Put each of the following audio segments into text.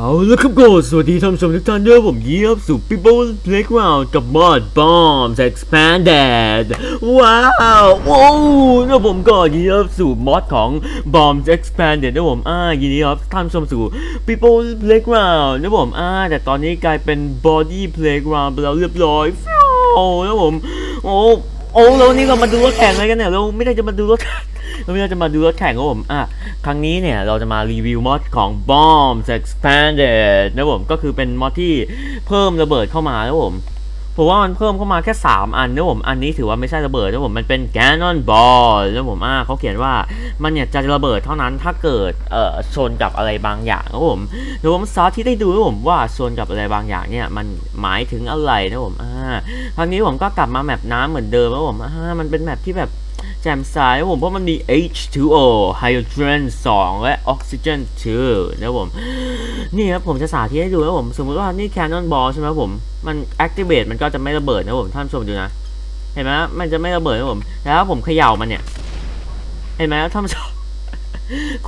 เอาละครับก็สวัสดีท่านผู้ชมทุกท่านด้วยผมเยียบสู่ People Playground กับ Mod Bombs Expanded ว้าวโอ้นะผมก็ยินดีรับสู่มอดของ Bombs Expanded นะผมอ่ายินดีครับท่านผู้ชมสู่ People Playground นะผมอ่าแต่ตอนนี้กลายเป็น Body Playground ไปแล้วเรียบร้อยฟิวนะผมโอ้โอ้แล้วนี่เรามาดูรถแข่งอะไรกันเนี่ยเราไม่ได้จะมาดูรถ เราไม่ได้จะมาดูรถแข่งครับผมอะครั้งนี้เนี่ยเราจะมารีวิวมอดของ Bombs Expanded นะผมก็คือเป็นมอดที่เพิ่มระเบิดเข้ามานะผมผมว่ามันเพิ่มเข้ามาแค่ 3 อันนะผม อันนี้ถือว่าไม่ใช่ระเบิดนะผม มันเป็น Cannon Ball นะผม อะเขาเขียนว่ามันเนี่ยจะระเบิดเท่านั้นถ้าเกิด เอ่อ ชนกับอะไรบางอย่างนะผมเดี๋ยวผมสาธิตให้ดูนะผมว่าชนกับอะไรบางอย่างเนี่ยมันหมายถึงอะไรนะผม อ่า ครั้งนี้ผมก็กลับมาแมปน้ำเหมือนเดิมนะผม อ่า มันเป็นแมปที่แบบ แจ่มใสผมเพราะมันมี H2O Hydrogen 2และ Oxygen 2นะผมนี่ครับผมจะสาธิตให้ดูนะผมสมมติว่านี่ Cannon Ball ใช่ไหมผมมัน Activate มันก็จะไม่ระเบิดนะผมท่านชมดูนะ เห็นไหมมันจะไม่ระเบิดนะผมแล้วผมเขย่ามันเนี่ย เห็นไหมท่านชม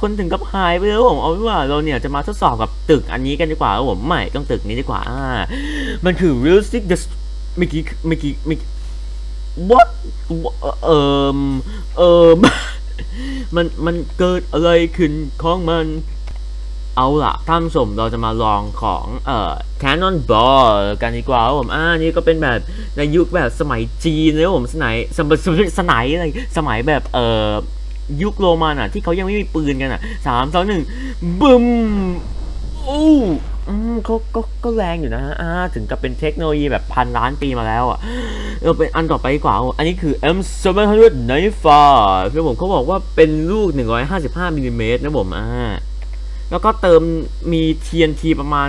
คนถึงกับหายไปแล้วผมเอาว่าเราเนี่ยจะมาทดสอบกับตึกอันนี้กันดีกว่าผมไม่ต้องตึกนี้ดีกว่าอ่ามันคือ realistic the เมื่อกี้เมื่อกี้เมื่อกี้ what เอ่อเอ่อมันมันเกิดอะไรขึ้นของมัน เอาล่ะท่านผู้ชมเราจะมาลองของเอ่อ Canon Ball กันดีกว่าผมอ่านี่ก็เป็นแบบในยุคแบบสมัยจีนเลยครับผมสมัยสมัยสมัยสมัยอะไรสมัยแบบเอ่อยุคโรมันอะ ที่เขายังไม่มีปืนกันอะสามสองหนึ่งบึ้มอู้ อืมก็ก็ก็แรงอยู่นะฮะอ่าถึงกับเป็นเทคโนโลยีแบบพันล้านปีมาแล้วอะเราเป็นอันต่อไปดีกว่า อันนี้คือ M795 คือผมเขาบอกว่าเป็นลูก 155มิลลิเมตรนะผมอ่าแล้วก็เติมมี TNT ประมาณ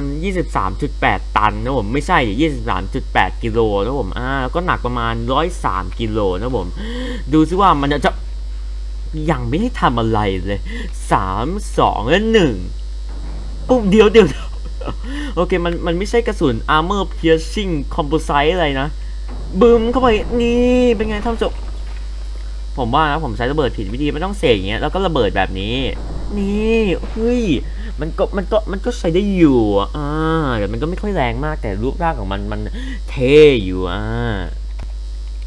23.8 ตันนะผมไม่ใช่ 23.8 กิโลนะผมอ่าแล้วก็หนักประมาณ 103 กิโลนะผม ดูซิว่ามันจะยังไม่ได้ทำอะไรเลย 3 2และ1ปุ๊บเดียวเดียวเดียว โอเคมันมันไม่ใช่กระสุน Armor Piercing Composite อะไรนะบึมเข้าไปนี่เป็นไงท่านผู้ชมผมว่านะผมใช้ระเบิดผิดวิธีไม่ต้องเสกอย่างเงี้ยแล้วก็ระเบิดแบบนี้ นี่เฮ้ยมันก็มันก็มันก็ใช้ได้อยู่อ่าแต่มันก็ไม่ค่อยแรงมากแต่รูปร่างของมันมันเท่อยู่อ่า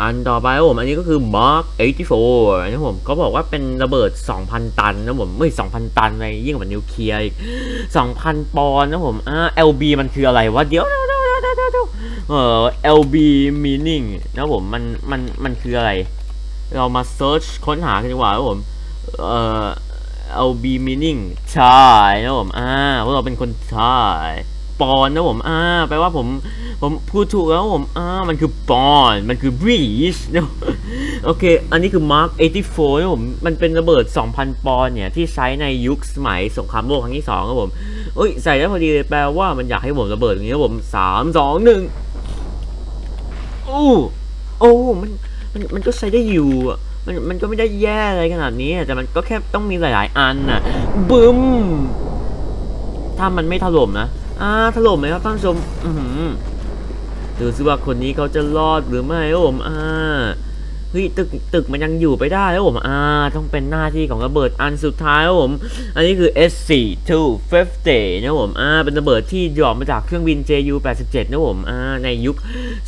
อันต่อไปครับผมอันนี้ก็คือ Mark 84นะผมเขาบอกว่าเป็นระเบิด 2,000 ตันนะผมไม่2,000 ตันอะไรยิ่งกว่านิวเคลียร์อีก2,000 ปอนด์นะผมอ่า LB มันคืออะไรวะเดี๋ยวเออ LB meaning นะผมมันมันมันคืออะไร เรามา search ค้นหากันดีกว่าครับผมเอ่อ LB meaning ใช่นะผมอ่าเพราะเราเป็นคนใช่ ปอนนะผมอ่าแปลว่าผมผมพูดถูกแล้วผมอ่ามันคือปอนมันคือ breeze นะโอเค อันนี้คือ Mark 84นะผม มันเป็นระเบิด 2,000 ปอนเนี่ย ที่ใช้ในยุคสมัยสงครามโลกครั้งที่สองครับผมเอ้ย ใส่ได้พอดีเลยแปลว่ามันอยากให้ผมระเบิดอย่างนี้ครับผมสามสองหนึ่งโอ้โอ้มันมันมันก็ใช้ได้อยู่อะมันมันก็ไม่ได้แย่อะไรขนาดนี้ แต่มันก็แค่ต้องมีหลาย ๆ อันน่ะบึ้มถ้ามันไม่ถล่มนะ อ่าถล่มไหมครับท่านผู้ชมอือหือดูสิว่าคนนี้เขาจะรอดหรือไม่ครับผมอ่าเฮ้ยตึกตึกมันยังอยู่ไปได้ครับผมอ่าต้องเป็นหน้าที่ของระเบิดอันสุดท้ายครับผม อันนี้คือ S4250 นะผมอ่าเป็นระเบิดที่หยอดมาจากเครื่องบิน JU87 นะผมอ่าในยุค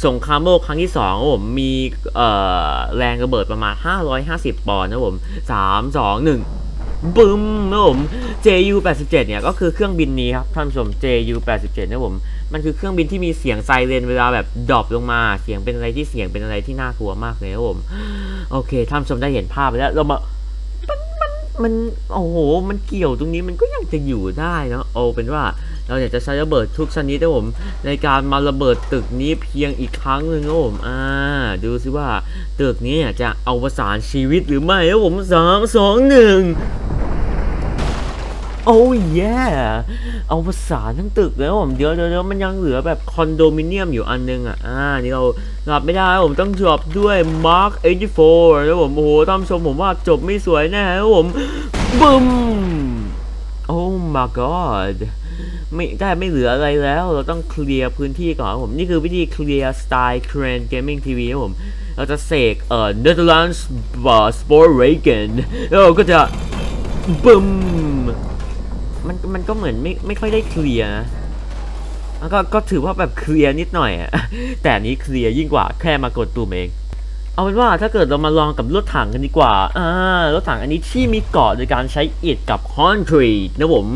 สงครามโลกครั้งที่2ครับผมมีเอ่อแรงระเบิดประมาณ 550 ปอนด์นะผม 3 2 1 บึ้มนะผม JU87 เนี่ยก็คือเครื่องบินนี้ครับท่านผู้ชม JU87 นะผมมันคือเครื่องบินที่มีเสียงไซเรนเวลาแบบดรอปลงมา เสียงเป็นอะไรที่เสียงเป็นอะไรที่น่ากลัวมากเลยครับผมโอเคท่านผู้ชมได้เห็นภาพแล้วเรามามันมันมันโอ้โห มันเกี่ยวตรงนี้มันก็ยังจะอยู่ได้นะเอาเป็นว่าเราอยากจะใช้ระเบิดทุกชนิดนะผม ในการมาระเบิดตึกนี้เพียงอีกครั้งหนึ่งนะผมอ่าดูสิว่าตึกนี้จะเอาประสานชีวิตหรือไม่นะผมสามสองหนึ่ง โอ้ยแย่เอาภาษาทั้งตึกแล้วผมเดี๋ยวเดี๋ยวมันยังเหลือแบบคอนโดมิเนียมอยู่อันนึงอะ อ่า นี่เรารับไม่ได้ผมต้องจบด้วย Mark 84แล้วผมโอ้โหท่านชมผมว่าจบไม่สวยแน่ครับผมบึ้มโอ้ my god ไม่ได้ไม่เหลืออะไรแล้ว เราต้องเคลียร์พื้นที่ก่อนผม นี่คือวิธีเคลียร์สไตล์ Crane Gaming TV ครับผม เราจะเสกเอ่อ Netherlands Sport Wagon แล้วเราก็จะบึ้ม มันมันก็เหมือนไม่ไม่ค่อยได้เคลียร์นะแล้วก็ก็ถือว่าแบบเคลียร์นิดหน่อยอะแต่นี้เคลียร์ยิ่งกว่าแค่มากดตุ่มเอง เอาเป็นว่าถ้าเกิดเรามาลองกับรถถังกันดีกว่าอ่ารถถังอันนี้ที่มีเกาะโดยการใช้อิฐกับคอนกรีตนะผม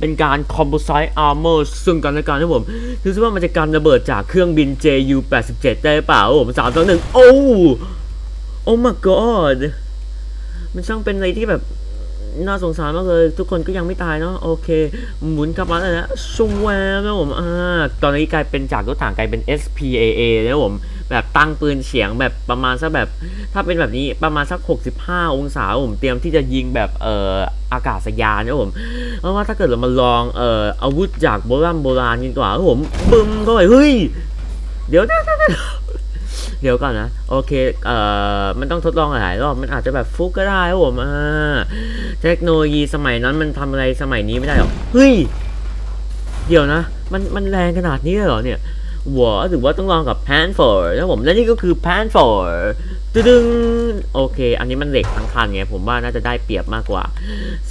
เป็นการ composite armor ซึ่งกันและกันนะผมดูซิว่ามันจะกันระเบิดจากเครื่องบิน JU 87 ได้เปล่าผมสามสองหนึ่งโอ้โอ้ my god มันช่างเป็นอะไรที่แบบ น่าสงสารมากเลย ทุกคนก็ยังไม่ตายเนาะโอเค หมุนกลับมาแล้วนะชวแวมนะผมอ่าตอนนี้กลายเป็นจากรถถังกลายเป็น SPAA นะผมแบบตั้งปืนเฉียงแบบประมาณสักแบบ ถ้าเป็นแบบนี้ประมาณสัก 65 องศาผมเตรียมที่จะยิงแบบเอ่ออากาศยานนะผมเพราะว่าถ้าเกิดเรามาลองเอ่ออาวุธจากโบราณโบราณกันดีกว่าผมบึ้มเข้าไปเฮ้ยเดี๋ยวเดี๋ยวเดี๋ยวเดี๋ยวเดี๋ยวก่อนนะ โอเค เอ่อ มันต้องทดลองหลายรอบ มันอาจจะแบบฟุกก็ได้ครับผมอ่า เทคโนโลยีสมัยนั้นมันทำอะไรสมัยนี้ไม่ได้หรอเฮ้ยเดี๋ยวนะ มันมันแรงขนาดนี้เลยเหรอเนี่ยหัวถือว่าต้องลองกับ pan for นะผมและนี่ก็คือ pan for ตึงโอเค อันนี้มันเหล็กทั้งคันไงผมว่าน่าจะได้เปรียบมากกว่า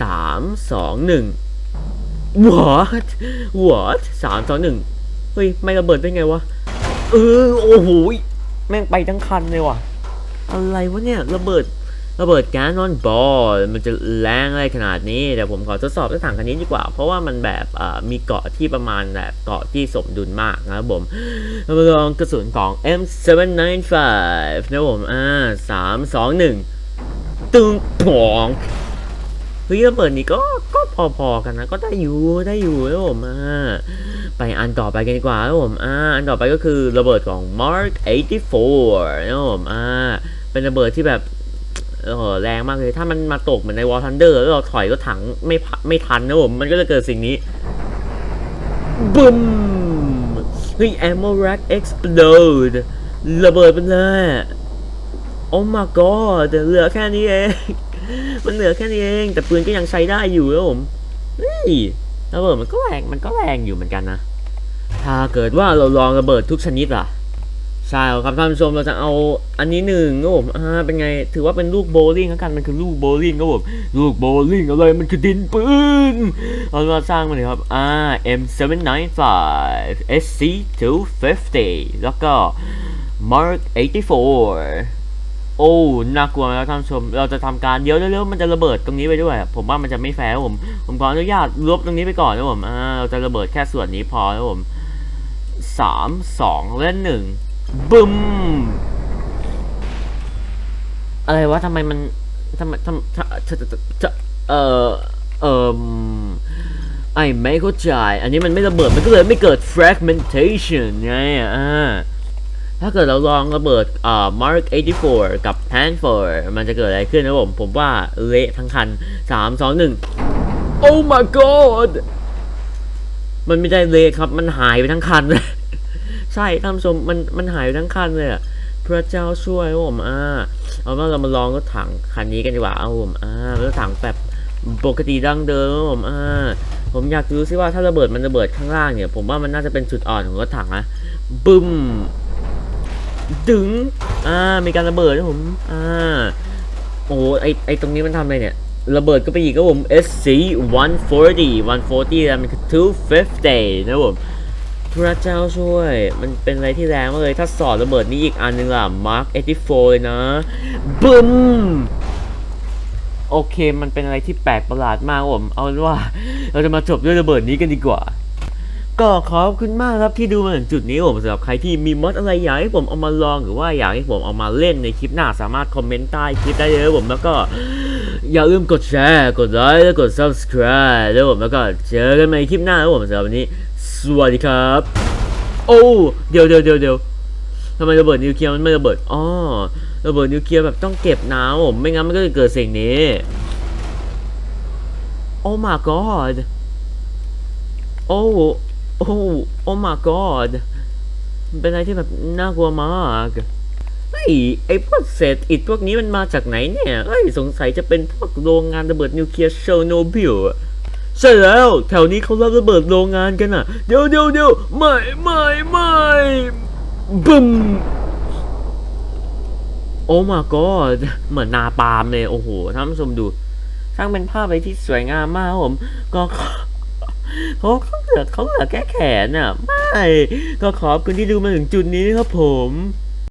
สามสองหนึ่ง what what สามสองหนึ่งเฮ้ย ไม่ระเบิดได้ไงวะ เออ โอ้โห แม่งไปทั้งคันเลยว่ะ อะไรวะเนี่ย ระเบิด ระเบิดแก๊สนอนบอลมันจะแรงอะไรขนาดนี้เดี๋ยวผมขอทดสอบรถถังคันนี้ดีกว่า เพราะว่ามันแบบมีเกาะที่ประมาณแบบเกาะที่สมดุลมากนะครับผมเรามาลองกระสุนของ M795 นะครับผมอ่าสามสองหนึ่งตึงปองเฮ้ยระเบิดนี้ก็ก็พอๆกันนะก็ได้อยู่ได้อยู่นะครับผมอ่าไปอันต่อไปกันดีกว่านะครับผมอ่าอันต่อไปก็คือระเบิดของ Mark 84นะครับผมอ่าเป็นระเบิดที่แบบ เออแรงมากเลย ถ้ามันมาตกเหมือนในวอลทันเดอร์แล้วเราถอยรถถังไม่ไม่ทันนะผม มันก็จะเกิดสิ่งนี้บึ้มเฮ้ย ammo rack explode ระเบิดไปเลยโอ้ my god เหลือแค่นี้เอง มันเหลือแค่นี้เอง แต่ปืนก็ยังใช้ได้อยู่นะผมเฮ้ยระเบิดมันก็แรงมันก็แรงอยู่เหมือนกันนะ ถ้าเกิดว่าเราลองระเบิดทุกชนิดล่ะ ใช่ครับท่านผู้ชมเราจะเอาอันนี้หนึ่งครับผมอ่าเป็นไงถือว่าเป็นลูกโบลิ่งแล้วกันมันคือลูกโบลิ่งครับผมลูกโบลิ่งอะไรมันคือดินปืนเรามาสร้างมันเลยครับอ่า M795 SC 250 แล้วก็ Mark 84โอ้น่ากลัวไหมครับท่านผู้ชมเราจะทำการเดี๋ยวเร็วๆมันจะระเบิดตรงนี้ไปด้วยผมว่ามันจะไม่แฟร์ผมผมขออนุญาตลบตรงนี้ไปก่อนนะผมอ่าเราจะระเบิดแค่ส่วนนี้พอนะผมสามสองและหนึ่ง บึ้มอะไรวะทำไมมันทำไมทำทำทำทำทำเออเออไอ้ไม่เข้าใจอันนี้มันไม่ระเบิดมันก็เลยไม่เกิด fragmentation ไงอ่าถ้าเกิดเราลองระเบิดอ่า Mark 84 กับ Pan 4มันจะเกิดอะไรขึ้นนะผม ผมว่าเละทั้งคัน 3 2 1 Oh my god มันไม่ได้เละครับ มันหายไปทั้งคันเลย ใช่ท่านผู้ชมมันมันหายไปทั้งคันเลยอะพระเจ้าช่วยผมอ่าเอาว่าเรามาลองรถถังคันนี้กันดีกว่าเอาผมอ่ารถถังแบบปกติดั้งเดิมผมอ่าผมอยากรู้ซิว่าถ้าระเบิดมันระเบิดข้างล่างเนี่ย ผมว่ามันน่าจะเป็นจุดอ่อนของรถถังนะบึ้มดึงอ่ามีการระเบิดนะผมอ่าโอ้ไอไอตรงนี้มันทำอะไรเนี่ยระเบิดก็ไปอีกครับผม SC 140 140แล้วมันคือ250นะผม พระเจ้าช่วย มันเป็นอะไรที่แรงมากเลย ถ้าสอดระเบิดนี้อีกอันหนึงล่ะ Mark 84 เลยนะ บึ้ม โอเค มันเป็นอะไรที่แปลกประหลาดมากผม เอาเป็นว่า เราจะมาจบด้วยระเบิดนี้กันดีกว่า ก็ขอบคุณมากครับที่ดูมาถึงจุดนี้ผมสำหรับใครที่มีมอดอะไรอยากให้ผมเอามาลองหรือว่าอยากให้ผมเอามาเล่นในคลิปหน้าสามารถคอมเมนต์ใต้คลิปได้เลยผมแล้วก็อย่าลืมกดแชร์ กดไลค์ และกด subscribe แล้วผมแล้วก็เจอกันใหม่คลิปหน้าครับผมสำหรับวันนี้ สวัสดีครับ โอ้เดี๋ยวเดี๋ยวเดี๋ยวเดี๋ยวทำไมระเบิดนิวเคลียร์มันไม่ระเบิดอ๋อระเบิดนิวเคลียร์แบบต้องเก็บน้ำผมไม่งั้นมันก็จะเกิดสิ่งนี้ โอ้ my god โอ้โอ้โอ้ my god เป็นอะไรที่แบบน่ากลัวมากเฮ้ยไอพวกเศษอิฐพวกนี้มันมาจากไหนเนี่ยเอ้ยสงสัยจะเป็นพวกโรงงานระเบิดนิวเคลียร์เชอร์โนบิลอะ ใช่แล้วแถวนี้เขารับระเบิดโรงงานกันอะ เดี๋ยวเดี๋ยวเดี๋ยวไม่ไม่ไม่บึ้มโอ้ my god เหมือนนาปาล์มเลยโอ้โหท่านผู้ชมดูช่างเป็นภาพอะไรที่สวยงามมากครับผมก็เขาเขาเหลือเขาเหลือแค่แขนอะ ไม่ ก็ขอบคุณที่ดูมาถึงจุดนี้ครับผม